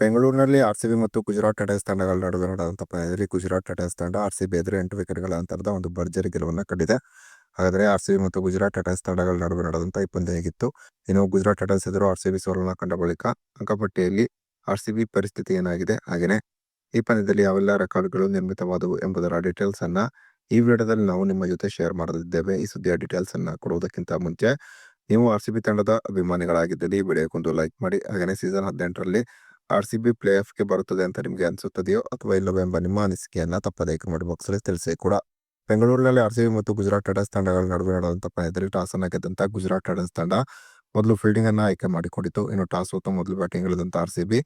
ಬೆಂಗಳೂರಿನಲ್ಲಿ R C B ಮತ್ತು Gujarat Titans ತಂಡಗಳ ನಡುವೆ ನಡೆದಂಥ ಪಂದ್ಯದಲ್ಲಿ ಗುಜರಾತ್ ಟೈಟನ್ಸ್ ತಂಡ ಆರ್ ಸಿ ಬಿ ಎದುರು ಎಂಟು ವಿಕೆಟ್ಗಳ ಅಂತರದ ಒಂದು ಭರ್ಜರಿ ಗೆಲುವನ್ನು ಕಂಡಿದೆ. ಹಾಗಾದರೆ ಬಿ ಮತ್ತು ಗುಜರಾತ್ ಟೈಟನ್ಸ್ ತಂಡಗಳ ನಡುವೆ ನಡೆದಂಥ ಈ ಪಂದ್ಯ ಹೇಗಿತ್ತು? ಇನ್ನು ಗುಜರಾತ್ ಟೈಟನ್ಸ್ ಎದುರು ಬಿ ಸೋಲನ್ನು ಕಂಡ ಬಳಿಕ ಅಂಕಪಟ್ಟಿಯಲ್ಲಿ ಆರ್ ಸಿ ಬಿ ಪರಿಸ್ಥಿತಿ ಏನಾಗಿದೆ? ಹಾಗೆಯೇ ಈ ಪಂದ್ಯದಲ್ಲಿ ಯಾವೆಲ್ಲ ರೆಕಾರ್ಡ್ಗಳು ನಿರ್ಮಿತವಾದವು ಎಂಬುದರ ಡೀಟೇಲ್ಸ್ ಅನ್ನ ಈ ವಿಡಿಯೋದಲ್ಲಿ ನಾವು ನಿಮ್ಮ ಜೊತೆ ಶೇರ್ ಮಾಡಲಿದ್ದೇವೆ. ಈ ಸುದ್ದಿಯ ಡೀಟೇಲ್ಸ್ ಅನ್ನ ಕೊಡುವುದಕ್ಕಿಂತ ಮುಂಚೆ ನೀವು ಆರ್ ಸಿ ಬಿ ತಂಡದ ಅಭಿಮಾನಿಗಳಾಗಿದ್ದಲ್ಲಿ ಈ ವಿಡಿಯೋಕ್ಕೊಂದು ಲೈಕ್ ಮಾಡಿ. ಹಾಗೆಯೇ ಸೀಸನ್ ಹದಿನೆಂಟರಲ್ಲಿ ಆರ್ ಸಿ ಬಿ ಪ್ಲೇ ಆಫ್ಗೆ ಬರುತ್ತದೆ ಅಂತ ನಿಮಗೆ ಅನಿಸುತ್ತದೆಯೋ ಅಥವಾ ಇಲ್ಲವೋ ಎಂಬ ನಿಮ್ಮ ಅನಿಸಿಕೆಯನ್ನು ತಪ್ಪದೇ ಕಮೆಂಟ್ ಬಾಕ್ಸಲ್ಲಿ ತಿಳಿಸಿ ಕೂಡ. ಬೆಂಗಳೂರಿನಲ್ಲಿ ಆರ್ ಸಿ ಬಿ ಮತ್ತು ಗುಜರಾತ್ ಟೈಟನ್ಸ್ ತಂಡಗಳ ನಡುವೆ ನಡೆದಂಥ ಪಂದ್ಯದಲ್ಲಿ ಟಾಸ್ ಅನ್ನ ಗೆದ್ದಂತ ಗುಜರಾತ್ ಟೈಟನ್ಸ್ ತಂಡ ಮೊದಲು ಫೀಲ್ಡಿಂಗ್ ಅನ್ನ ಆಯ್ಕೆ ಮಾಡಿಕೊಂಡಿತ್ತು. ಇನ್ನು ಟಾಸ್ ಹೊತ್ತು ಮೊದಲು ಬ್ಯಾಟಿಂಗ್ ಇಳಿದಂತ ಆರ್ ಸಿ ಬಿ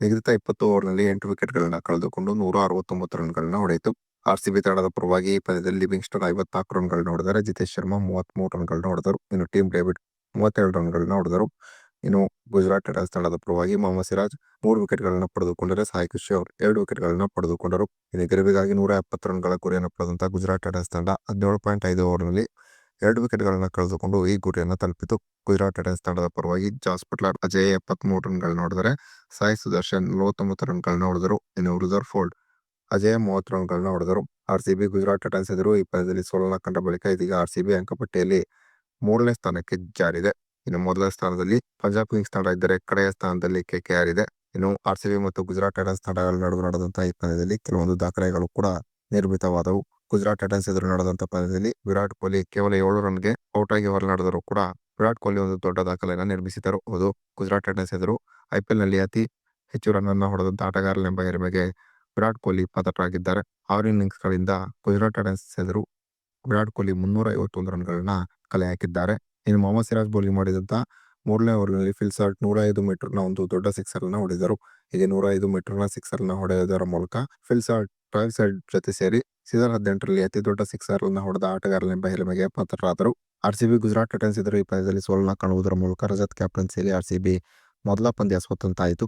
ನಿಗದಿತ ಇಪ್ಪತ್ತು ಓವರ್ನಲ್ಲಿ ಎಂಟು ವಿಕೆಟ್ಗಳನ್ನ ಕಳೆದುಕೊಂಡು ನೂರ ಅರವತ್ತೊಂಬತ್ತು ರನ್ಗಳನ್ನ ಹೊಡೆಯಿತು. ಆರ್ ಸಿ ಬಿ ತಂಡದ ಪರವಾಗಿ ಈ ಪಂದ್ಯದಲ್ಲಿ ಲಿವಿಂಗ್ಸ್ಟನ್ ಐವತ್ನಾಲ್ಕು ರನ್ಗಳನ್ನ ಹೊಡೆದರೆ, ಜಿತೇಶ್ ಶರ್ಮಾ ಮೂವತ್ಮೂರು ರನ್ಗಳನ್ನ ಹೊಡೆದರು. ಇನ್ನು ಟೀಮ್ ಡೇವಿಡ್ ಮೂವತ್ತೆರಡು ರನ್ಗಳನ್ನ ಹೊಡೆದರು. ಇನ್ನು ಗುಜರಾತ್ ಟೈಟನ್ಸ್ ತಂಡದ ಪರವಾಗಿ ಮೊಹಮ್ಮದ್ ಸಿರಾಜ್ ಮೂರು ವಿಕೆಟ್ಗಳನ್ನು ಪಡೆದುಕೊಂಡರೆ ಸಾಯಿ ಕಿಶೋರ್ ಎರಡು ವಿಕೆಟ್ಗಳನ್ನು ಪಡೆದುಕೊಂಡರು. ಇನ್ನು ಗೆಲುವಿಗಾಗಿ ನೂರ ಎಪ್ಪತ್ತು ರನ್ಗಳ ಗುರಿಯನ್ನು ಪಡೆದಂತಹ ಗುಜರಾತ್ ಟೈಟನ್ಸ್ ತಂಡ ಹದಿನೇಳು ಪಾಯಿಂಟ್ ಐದು ಓವರ್ನಲ್ಲಿ ಎರಡು ವಿಕೆಟ್ಗಳನ್ನು ಕಳೆದುಕೊಂಡು ಈ ಗುರಿಯನ್ನು ತಲುಪಿತು. ಗುಜರಾತ್ ಟೈಟನ್ಸ್ ತಂಡದ ಪರವಾಗಿ ಜಾಸ್ ಬಟ್ಲರ್ ಅಜಯ್ ಎಪ್ಪತ್ಮೂರು ರನ್ಗಳನ್ನ ಹೊಡೆದರೆ ಸಾಯಿ ಸುದರ್ಶನ್ ನಲವತ್ತೊಂಬತ್ತು ರನ್ಗಳನ್ನ ಹೊಡೆದರು. ಇನ್ನು ರಿಸರ್ವ್ ಫೋಲ್ಡ್ ಅಜಯ್ ಮೂವತ್ತು ರನ್ಗಳನ್ನ ಹೊಡೆದರು. R C B Gujarat Titans ಎದುರು ಈ ಪಂದ್ಯದಲ್ಲಿ ಸೋಲನ್ನ ಕಂಡ ಬಳಿಕ ಇದೀಗ ಆರ್ ಸಿ ಬಿ ಅಂಕಪಟ್ಟಿಯಲ್ಲಿ ಮೂರನೇ ಸ್ಥಾನಕ್ಕೆ ಜಾರಿದೆ. ಇನ್ನು ಮೊದಲ ಸ್ಥಾನದಲ್ಲಿ ಪಂಜಾಬ್ ಕಿಂಗ್ಸ್ ತಂಡ ಇದ್ದರೆ ಕಡೆಯ ಸ್ಥಾನದಲ್ಲಿ ಕೆಕೆಆರ್ ಇದೆ. ಇನ್ನು ಆರ್ ಸಿ ಬಿ ಮತ್ತು ಗುಜರಾತ್ ಟೈಟನ್ಸ್ ತಂಡಗಳ ನಡುವೆ ನಡೆದಂತಹ ಈ ಪಂದ್ಯದಲ್ಲಿ ಕೆಲವೊಂದು ದಾಖಲೆಗಳು ಕೂಡ ನಿರ್ಮಿತವಾದವು. ಗುಜರಾತ್ ಟೈಟನ್ಸ್ ಎದುರು ನಡೆದಂತಹ ಪಂದ್ಯದಲ್ಲಿ ವಿರಾಟ್ ಕೊಹ್ಲಿ ಕೇವಲ ಏಳು ರನ್ಗೆ ಔಟ್ ಆಗಿ ಹೊರನಾಡಿದರೂ ಕೂಡ ವಿರಾಟ್ ಕೊಹ್ಲಿ ಒಂದು ದೊಡ್ಡ ದಾಖಲೆಯನ್ನು ನಿರ್ಮಿಸಿದರು ಹೌದು, ಗುಜರಾತ್ ಟೈಟನ್ಸ್ ಎದುರು ಐಪಿಎಲ್ನಲ್ಲಿ ಅತಿ ಹೆಚ್ಚು ರನ್ ಅನ್ನು ಹೊಡೆದಂತ ಆಟಗಾರರೆಂಬ ಹೆರಿಮೆಗೆ ವಿರಾಟ್ ಕೊಹ್ಲಿ ಪಾತ್ರರಾಗಿದ್ದಾರೆ. ಆರು ಇನ್ನಿಂಗ್ಸ್ ಗಳಿಂದ ಗುಜರಾತ್ ಟೈಟನ್ಸ್ ಎದುರು ವಿರಾಟ್ ಕೊಹ್ಲಿ ಮುನ್ನೂರ ಐವತ್ತೊಂದು ರನ್ಗಳನ್ನ ಕಲೆ ಹಾಕಿದ್ದಾರೆ. ಇನ್ನು ಮೊಹಮ್ಮದ್ ಸಿರಾಜ್ ಬೌಲಿಂಗ್ ಮಾಡಿದಂತ ಮೂರನೇ ಓವರ್ನಲ್ಲಿ ಫಿಲ್ಸಾರ್ಟ್ ನೂರ ಐದು ಮೀಟರ್ನ ಒಂದು ದೊಡ್ಡ ಸಿಕ್ಸರ್ ಅನ್ನ ಹೊಡೆದರು. ಹೀಗೆ ನೂರ ಐದು ಮೀಟರ್ನ ಅನ್ನ ಹೊಡೆಯುವುದರ ಮೂಲಕ ಫಿಲ್ಸಾರ್ಟ್ ಟ್ರಾಯಲ್ ಸೈಡ್ ಜೊತೆ ಸೇರಿ ಸೀಸನ್ ಹದಿನೆಂಟರಲ್ಲಿ ಅತಿ ದೊಡ್ಡ ಸಿಕ್ಸರ್ ಅನ್ನ ಹೊಡೆದ ಆಟಗಾರನೆಂಬ ಹೆರಿಮೆಗೆ ಪಾತ್ರರಾದರು. R C B Gujarat Titans ಎದುರು ಈ ಪಂದ್ಯದಲ್ಲಿ ಸೋಲನ್ನ ಕಾಣುವುದರ ಮೂಲಕ ರಜತ್ ಕ್ಯಾಪ್ಟನ್ಸಿಯಲ್ಲಿ ಆರ್ ಸಿ ಬಿ ಮೊದಲ ಪಂದ್ಯ ಸ್ವತಂತ್ರ ಆಯಿತು.